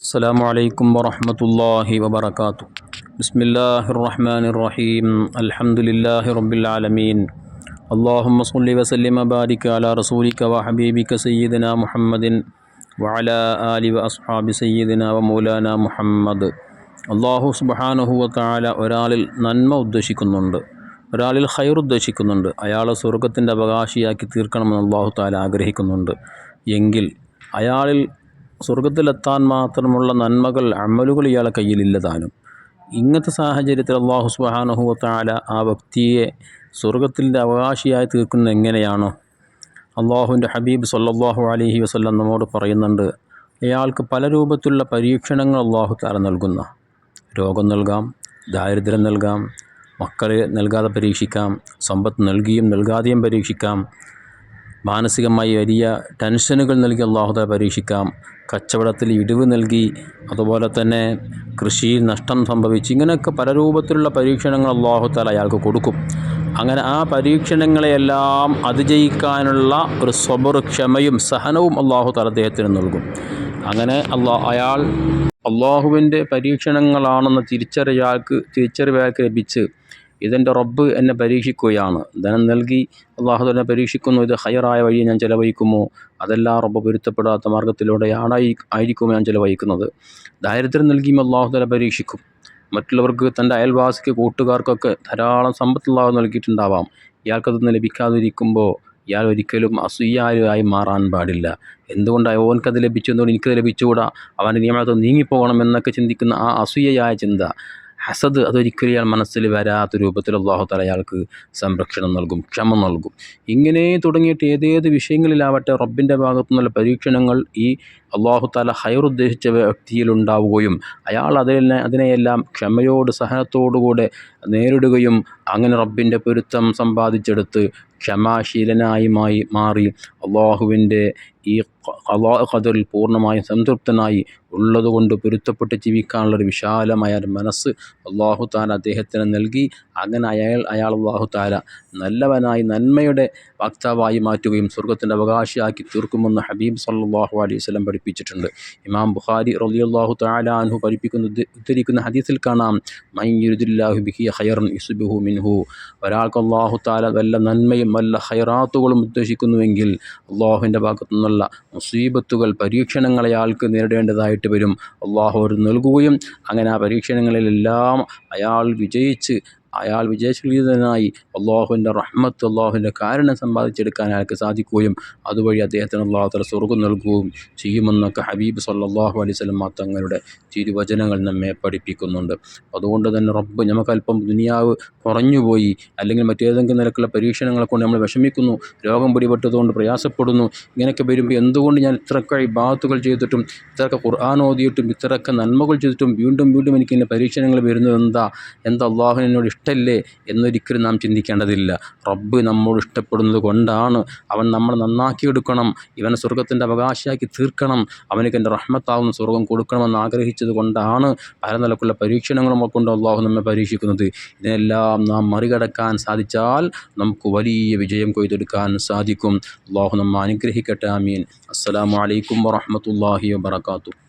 السلام عليكم ورحمة الله وبركاته بسم الله الرحمن الرحيم الحمد لله رب العالمين اللهم صل وسلم وبارك على رسولك وحبيبك سيدنا محمد وعلى آل وأصحاب سيدنا ومولانا മുഹമ്മദ് അള്ളാഹു സുബഹാനഹുവ താല ഒരാളിൽ നന്മ ഉദ്ദേശിക്കുന്നുണ്ട് ഒരാളിൽ ഹൈർ ഉദ്ദേശിക്കുന്നുണ്ട് അയാളെ സ്വർഗത്തിൻ്റെ അവകാശിയാക്കി തീർക്കണമെന്ന് അള്ളാഹു താല ആഗ്രഹിക്കുന്നുണ്ട് എങ്കിൽ അയാളിൽ സ്വർഗത്തിലെത്താൻ മാത്രമുള്ള നന്മകൾ അമലുകൾ ഇയാളെ കയ്യിലില്ലതാനും ഇങ്ങനത്തെ സാഹചര്യത്തിൽ അള്ളാഹു സുബഹാനഹുവ താല ആ വ്യക്തിയെ സ്വർഗത്തിന്റെ അവകാശിയായി തീർക്കുന്നത് എങ്ങനെയാണോ? അള്ളാഹുവിന്റെ ഹബീബ് സല്ലാഹു അലഹി വസല്ലം നമ്മോട് പറയുന്നുണ്ട് അയാൾക്ക് പല രൂപത്തിലുള്ള പരീക്ഷണങ്ങൾ അള്ളാഹു താല നൽകുന്ന. രോഗം നൽകാം ദാരിദ്ര്യം നൽകാം മക്കളെ നൽകാതെ പരീക്ഷിക്കാം സമ്പത്ത് നൽകിയും നൽകാതെയും പരീക്ഷിക്കാം മാനസികമായി വലിയ ടെൻഷനുകൾ നൽകി അള്ളാഹുദ പരീക്ഷിക്കാം. കച്ചവടത്തിൽ ഇടിവ് നൽകി. അതുപോലെ തന്നെ കൃഷിയിൽ നഷ്ടം സംഭവിച്ച് ഇങ്ങനെയൊക്കെ പല രൂപത്തിലുള്ള പരീക്ഷണങ്ങൾ അള്ളാഹു താല അയാൾക്ക് കൊടുക്കും. അങ്ങനെ ആ പരീക്ഷണങ്ങളെയെല്ലാം അതിജയിക്കാനുള്ള ഒരു സ്വബർ ക്ഷമയും സഹനവും അള്ളാഹു താല അദ്ദേഹത്തിന് നൽകും. അങ്ങനെ അള്ളാ അയാൾ അള്ളാഹുവിന്റെ പരീക്ഷണങ്ങളാണെന്ന് തിരിച്ചറിയാൾക്ക് തിരിച്ചറിവയാൾക്ക് ലഭിച്ച് ഇതെന്റെ റബ്ബ് എന്നെ പരീക്ഷിക്കുകയാണ്. ധനം നൽകി അള്ളാഹു തന്നെ പരീക്ഷിക്കുന്നു. ഇത് ഹയറായ വഴി ഞാൻ ചിലവഴിക്കുമോ? അതെല്ലാം റബ്ബ് പൊരുത്തപ്പെടാത്ത മാർഗത്തിലൂടെയാണ് ആയിരിക്കുമോ ഞാൻ ചിലവഴിക്കുന്നത്. ദാരിദ്ര്യം നൽകിയും അള്ളാഹു തന്നെ പരീക്ഷിക്കും. മറ്റുള്ളവർക്ക് തന്റെ അയൽവാസിക്ക് കൂട്ടുകാർക്കൊക്കെ ധാരാളം സമ്പത്ത് അള്ളാഹു നൽകിയിട്ടുണ്ടാവാം. ഇയാൾക്കതൊന്നും ലഭിക്കാതിരിക്കുമ്പോൾ ഇയാൾ ഒരിക്കലും അസൂയാലുമായി മാറാൻ പാടില്ല. എന്തുകൊണ്ടാണ് ഓൻക്കത് ലഭിച്ചതുകൊണ്ട് എനിക്കത് ലഭിച്ചുകൂടാ? അവന്റെ നിയമത്തിൽ നീങ്ങിപ്പോകണം എന്നൊക്കെ ചിന്തിക്കുന്ന ആ അസൂയയായ ചിന്ത. ഹസദ് അതൊരിക്കലും ഇയാൾ മനസ്സിൽ വരാത്ത രൂപത്തിൽ അള്ളാഹു തല അയാൾക്ക് സംരക്ഷണം നൽകും ക്ഷമ നൽകും. ഇങ്ങനെ തുടങ്ങിയിട്ട് ഏതേത് വിഷയങ്ങളിലാവട്ടെ റബ്ബിന്റെ ഭാഗത്തു നിന്നുള്ള പരീക്ഷണങ്ങൾ ഈ അള്ളാഹു തല ഹയർ ഉദ്ദേശിച്ച വ്യക്തിയിൽ ഉണ്ടാവുകയും അയാൾ അതിനെ അതിനെയെല്ലാം ക്ഷമയോട് സഹനത്തോടുകൂടെ നേരിടുകയും അങ്ങനെ റബ്ബിന്റെ പൊരുത്തം സമ്പാദിച്ചെടുത്ത് ക്ഷമാശീലനായി മാറി അള്ളാഹുവിന്റെ ഈ ഖദറിൽ പൂർണമായും സംതൃപ്തനായി ഉള്ളതുകൊണ്ട് പൊരുത്തപ്പെട്ട് ജീവിക്കാനുള്ളൊരു വിശാലമായ ഒരു മനസ്സ് അള്ളാഹു താല അദ്ദേഹത്തിന് നൽകി. അങ്ങനെ അയാൾ അയാൾ അള്ളാഹു താല നല്ലവനായി നന്മയുടെ വക്താവായി മാറ്റുകയും സ്വർഗത്തിന്റെ അവകാശിയാക്കി തീർക്കുമെന്ന് ഹബീബ് സല്ലാഹു അലൈഹി വസല്ലം പഠിപ്പിച്ചിട്ടുണ്ട്. ഇമാം ബുഖാരി റലിയല്ലാഹു താല അൻഹു പഠിപ്പിക്കുന്ന ഉദ്ധരിക്കുന്ന ഹദീസിൽ കാണാം. മൈയുരുദില്ലാഹു ബിഹി ഹയർ ഇസുബിഹു മിൻഹു. ഒരാൾക്ക് അള്ളാഹു താല വല്ല നന്മയും വല്ല ഹൈറാത്തുകളും ഉദ്ദേശിക്കുന്നുവെങ്കിൽ അള്ളാഹുവിന്റെ ഭാഗത്തു നിന്നുള്ള മുസീബത്തുകൾ പരീക്ഷണങ്ങൾ അയാൾക്ക് നേരിടേണ്ടതായിട്ട് വരും. അള്ളാഹു നൽകുകയും അങ്ങനെ ആ പരീക്ഷണങ്ങളിലെല്ലാം അയാൾ വിജയിച്ച് അയാൾ വിജയശീലിതനായി അള്ളാഹുവിന്റെ റഹ്മത്ത് അള്ളാഹുവിന്റെ കാരണം സമ്പാദിച്ചെടുക്കാൻ അയാൾക്ക് സാധിക്കുകയും അതുവഴി അദ്ദേഹത്തിന് അള്ളാഹു തല സ്വർഗം നൽകുകയും ചെയ്യുമെന്നൊക്കെ ഹബീബ് സല്ലാഹു അലൈഹി സ്വലം തങ്ങളുടെ തിരുവചനങ്ങൾ നമ്മെ പഠിപ്പിക്കുന്നുണ്ട്. അതുകൊണ്ട് തന്നെ റബ്ബ് നമുക്കല്പം ദുനിയാവ് കുറഞ്ഞുപോയി അല്ലെങ്കിൽ മറ്റേതെങ്കിലും നിലക്കുള്ള പരീക്ഷണങ്ങളെ കൊണ്ട് നമ്മൾ വിഷമിക്കുന്നു രോഗം പിടിപെട്ടതുകൊണ്ട് പ്രയാസപ്പെടുന്നു ഇങ്ങനെയൊക്കെ വരുമ്പോൾ എന്തുകൊണ്ട് ഞാൻ ഇത്രയൊക്കെ ബാത്തുകൾ ചെയ്തിട്ടും ഇത്രയൊക്കെ ഖുർആൻ ഓതിയിട്ടും ഇത്രയൊക്കെ നന്മകൾ ചെയ്തിട്ടും വീണ്ടും വീണ്ടും എനിക്ക് ഇങ്ങനെ പരീക്ഷണങ്ങൾ വരുന്നത് എന്താ? എന്താ അള്ളാഹു എന്നോട് ഇഷ്ടമല്ലേ എന്നൊരിക്കലും നാം ചിന്തിക്കേണ്ടതില്ല. റബ്ബ് നമ്മോട് ഇഷ്ടപ്പെടുന്നത് കൊണ്ടാണ്. അവൻ നമ്മൾ നന്നാക്കിയെടുക്കണം ഇവനെ സ്വർഗത്തിന്റെ അവകാശിയാക്കി തീർക്കണം. അവനക്ക് എന്റെ റഹ്മത്താവുന്ന സ്വർഗം കൊടുക്കണമെന്ന് ആഗ്രഹിച്ചത് കൊണ്ടാണ് പല നിലക്കുള്ള പരീക്ഷണങ്ങളും കൊണ്ട് അള്ളാഹു നമ്മെ പരീക്ഷിക്കുന്നത്. ഇതിനെല്ലാം നാം മറികടക്കാൻ സാധിച്ചാൽ നമുക്ക് വലിയ വിജയം കൊയ്തെടുക്കാൻ സാധിക്കും. അള്ളാഹു നമ്മെ അനുഗ്രഹിക്കട്ടെ. ആമീൻ. അസ്സാം വലൈക്കും വറഹമത്തല്ലാഹി വാത്തു